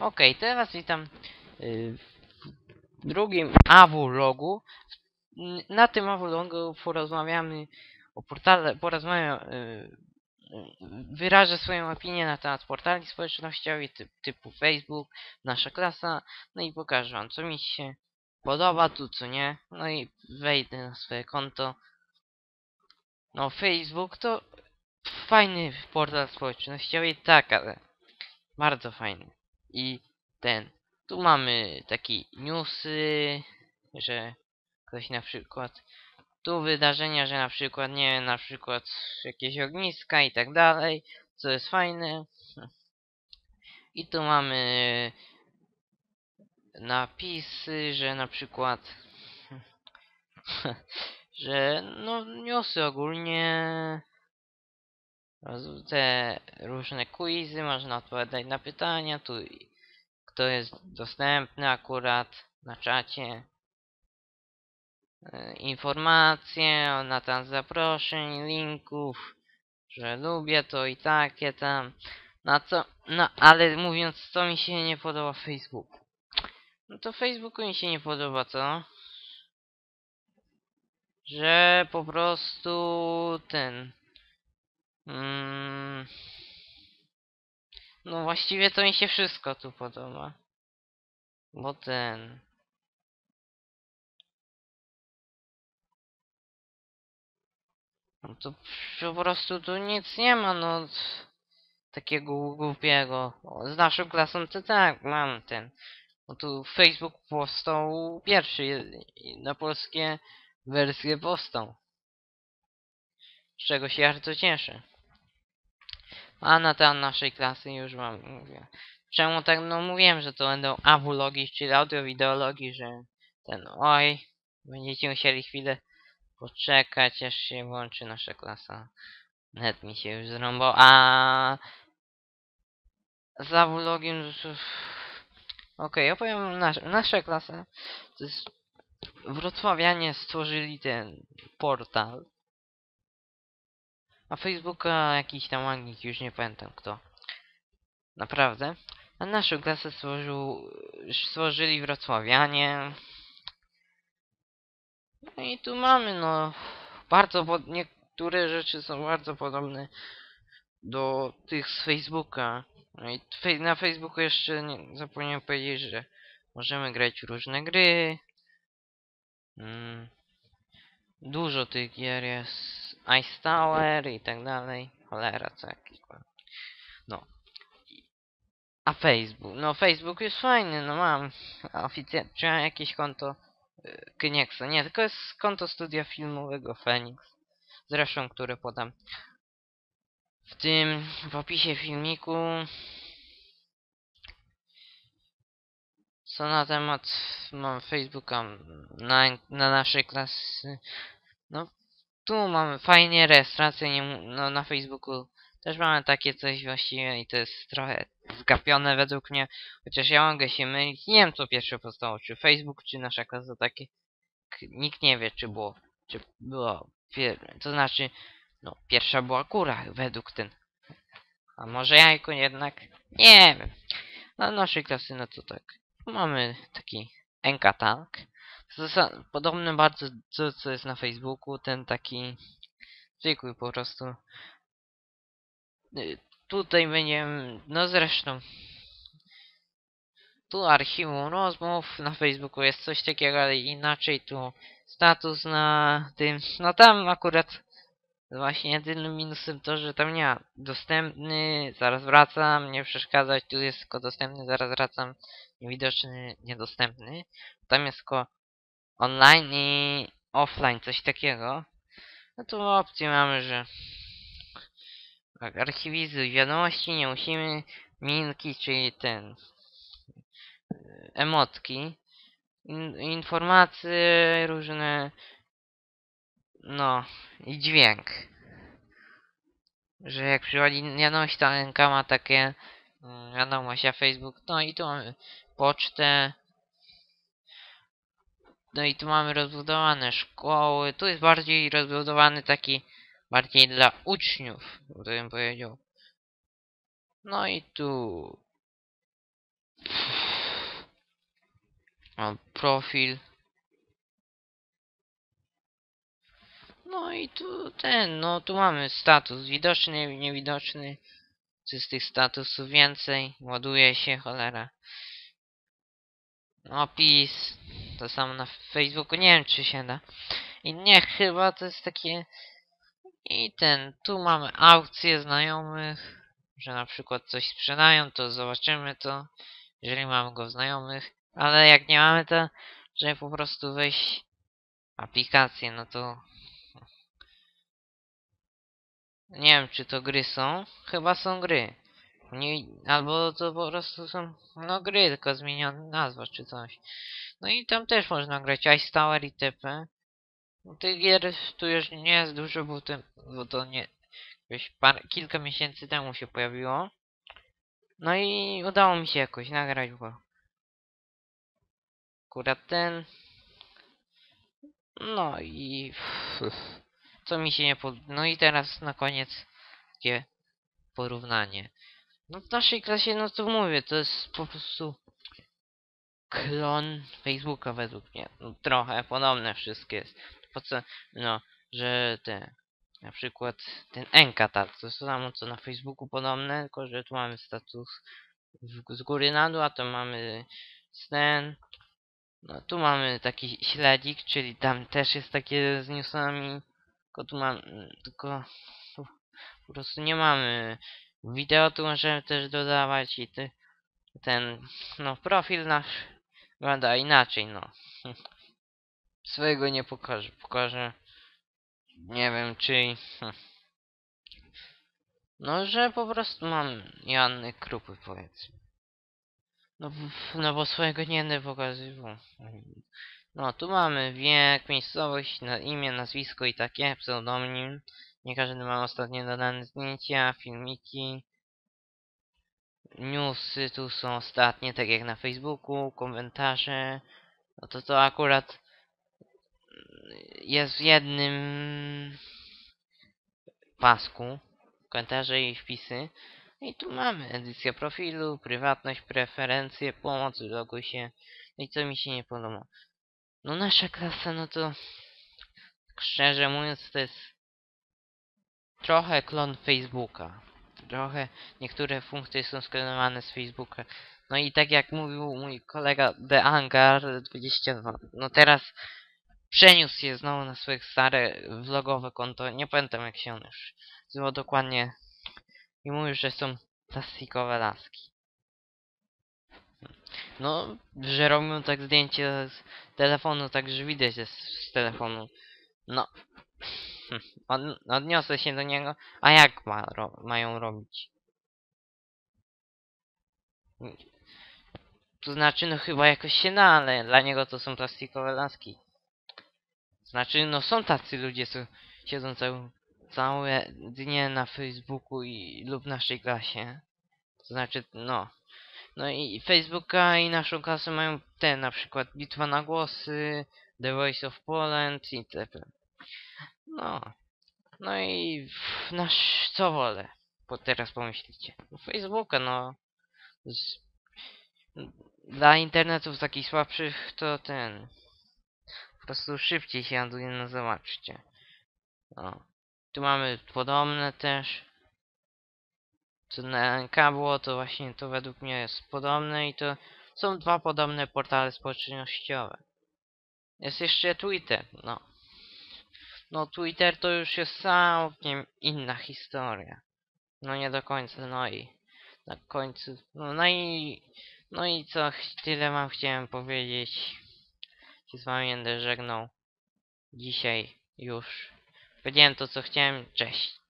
Okej, teraz witam y, w drugim AW-logu. Na tym AW-logu porozmawiamy o portale, porozmawiam, y, y, wyrażę swoją opinię na temat portali społecznościowych ty, typu Facebook, nasza klasa, no i pokażę wam co mi się podoba, tu co nie, no i wejdę na swoje konto. No Facebook to fajny portal społecznościowy, tak, ale bardzo fajny. I ten. Tu mamy takie newsy, że ktoś na przykład. Tu wydarzenia, że na przykład, nie wiem, na przykład jakieś ogniska i tak dalej, co jest fajne. I tu mamy napisy, że na przykład, że no newsy ogólnie, roz- te różne quizy, można odpowiadać na pytania, tu kto jest dostępny akurat na czacie. E, Informacje na temat zaproszeń, linków, że lubię to i takie tam. Na co, no ale mówiąc co mi się nie podoba w Facebooku. No to Facebooku mi się nie podoba, co? Że po prostu ten. Mm, no właściwie to mi się wszystko tu podoba. Bo ten. No to po prostu tu nic nie ma, no. Takiego głupiego. Z naszą klasą to tak, mam ten. No tu Facebook powstał pierwszy na polskie wersje powstał. Z czego się bardzo cieszę. A na temat naszej klasy już wam mówię. Czemu tak, no mówiłem, że to będą awulogi, czyli audio-wideologii, że ten, oj, będziecie musieli chwilę poczekać, aż się włączy nasza klasa. Net mi się już zrąbał, a z awulogiem... Okej, opowiem, nasz, nasza klasa to jest wrocławianie stworzyli ten portal. A Facebooka jakiś tam magik, już nie pamiętam kto. Naprawdę. A naszą klasę stworzył, stworzyli wrocławianie. No i tu mamy, no, bardzo, pod, niektóre rzeczy są bardzo podobne do tych z Facebooka. No i na Facebooku jeszcze nie, zapomniałem powiedzieć, że możemy grać w różne gry. Mm. Dużo tych gier jest. Ice Tower i tak dalej. Cholera, co jakiś. No. A Facebook? No Facebook jest fajny, no mam oficjalnie, mam jakieś konto y, Knieksa. Nie, tylko jest konto studia filmowego Phoenix. Zresztą, które podam w tym, w opisie filmiku. Co na temat mam Facebooka na, na naszej klasy. No, tu mamy fajnie rejestrację, nie, no na Facebooku też mamy takie coś właściwie i to jest trochę zgapione według mnie, chociaż ja mogę się mylić. Nie wiem co pierwsze powstało, czy Facebook, czy nasza klasa takie. Nikt nie wie, czy było, czy było, to znaczy, no pierwsza była kura według ten. A może jajko jednak? Nie wiem. Na naszej klasy, no to tak. Mamy taki Enkatank. Zasa- Podobny bardzo do co jest na Facebooku, ten taki zwykły po prostu. Y, Tutaj będziemy, no zresztą. Tu archiwum rozmów, na Facebooku jest coś takiego, ale inaczej tu status na tym, no tam akurat właśnie jedynym minusem to, że tam nie ma dostępny, zaraz wracam, nie przeszkadzać, tu jest tylko dostępny, zaraz wracam, niewidoczny, niedostępny. Tam jest tylko online i offline, coś takiego. No tu opcję mamy, że tak, archiwizuj wiadomości, nie musimy minki, czyli ten y, emotki, in, informacje różne, no i dźwięk. Że jak przychodzi wiadomość, to ręka ma takie mm, wiadomość, a Facebook, no i tu mamy pocztę, no i tu mamy rozbudowane szkoły. Tu jest bardziej rozbudowany taki bardziej dla uczniów, bym powiedział. No i tu O, profil. No i tu ten, no tu mamy status widoczny, niewidoczny. Czy z tych statusów więcej? Ładuje się, cholera. Opis. To samo na Facebooku, nie wiem czy się da. I nie, chyba to jest takie... I ten, tu mamy aukcje znajomych, że na przykład coś sprzedają, to zobaczymy to, jeżeli mamy go w znajomych. Ale jak nie mamy to, żeby po prostu wejść aplikację, no to... Nie wiem, czy to gry są. Chyba są gry. Nie, albo to po prostu są no gry, tylko zmieniona nazwa czy coś. No i tam też można grać Ice Tower i TP. No, tych gier tu już nie jest dużo, bo, te, bo to nie... Par, kilka miesięcy temu się pojawiło. No i udało mi się jakoś nagrać go. Akurat ten. No i... Co mi się nie pod... No i teraz na koniec takie porównanie. No w naszej klasie, no to mówię, to jest po prostu klon Facebooka według mnie. No, trochę podobne wszystkie jest. Po co, no, że te, na przykład ten Enkatar, to jest to samo co na Facebooku podobne, tylko że tu mamy status z góry na dół, a tu mamy ten, no tu mamy taki śledzik, czyli tam też jest takie z newsami, tylko tu mam, tylko po prostu nie mamy wideo, tu możemy też dodawać i ty, ten, no profil nasz wygląda inaczej, no. Swojego nie pokażę, pokażę, nie wiem czy, no że po prostu mam Janny Krupy powiedzmy. No, no bo swojego nie będę pokazywał. No tu mamy wiek, miejscowość, imię, nazwisko i takie, pseudonim. Nie każdy ma ostatnio dodane zdjęcia, filmiki. Newsy tu są ostatnie, tak jak na Facebooku, komentarze. No to to akurat jest w jednym pasku. Komentarze i wpisy. I tu mamy edycja profilu, prywatność, preferencje, pomoc, loguj się. No i co mi się nie podoba. No nasza klasa, no to szczerze mówiąc to jest trochę klon Facebooka. Trochę niektóre funkcje są sklonowane z Facebooka. No i tak jak mówił mój kolega The Angar 22, no teraz przeniósł się znowu na swoje stare vlogowe konto. Nie pamiętam jak się on już nazywał dokładnie. I mówił, że są plastikowe laski. No, że robią tak zdjęcie z telefonu, tak że widać z, z telefonu. No. Od, odniosę się do niego. A jak ma, ro, mają robić? To znaczy, no chyba jakoś się da, ale dla niego to są plastikowe laski. Znaczy, no są tacy ludzie, co siedzą całe, całe dnie na Facebooku i lub w naszej klasie. To znaczy, no. No i Facebooka i naszą klasę mają te, na przykład Bitwa na głosy, The Voice of Poland i itp. No. No i nasz, co wolę? Po teraz pomyślicie. No Facebooka, no. Z, dla internetów takich słabszych to ten. Po prostu szybciej się ładuje, no zobaczcie. O. Tu mamy podobne też. Co na NK było, to właśnie to według mnie jest podobne i to są dwa podobne portale społecznościowe. Jest jeszcze Twitter, no. No Twitter to już jest całkiem inna historia. No nie do końca, no i na końcu, no, no i no i co, tyle wam chciałem powiedzieć. Się z wami będę żegnał. Dzisiaj już. Powiedziałem to co chciałem, cześć.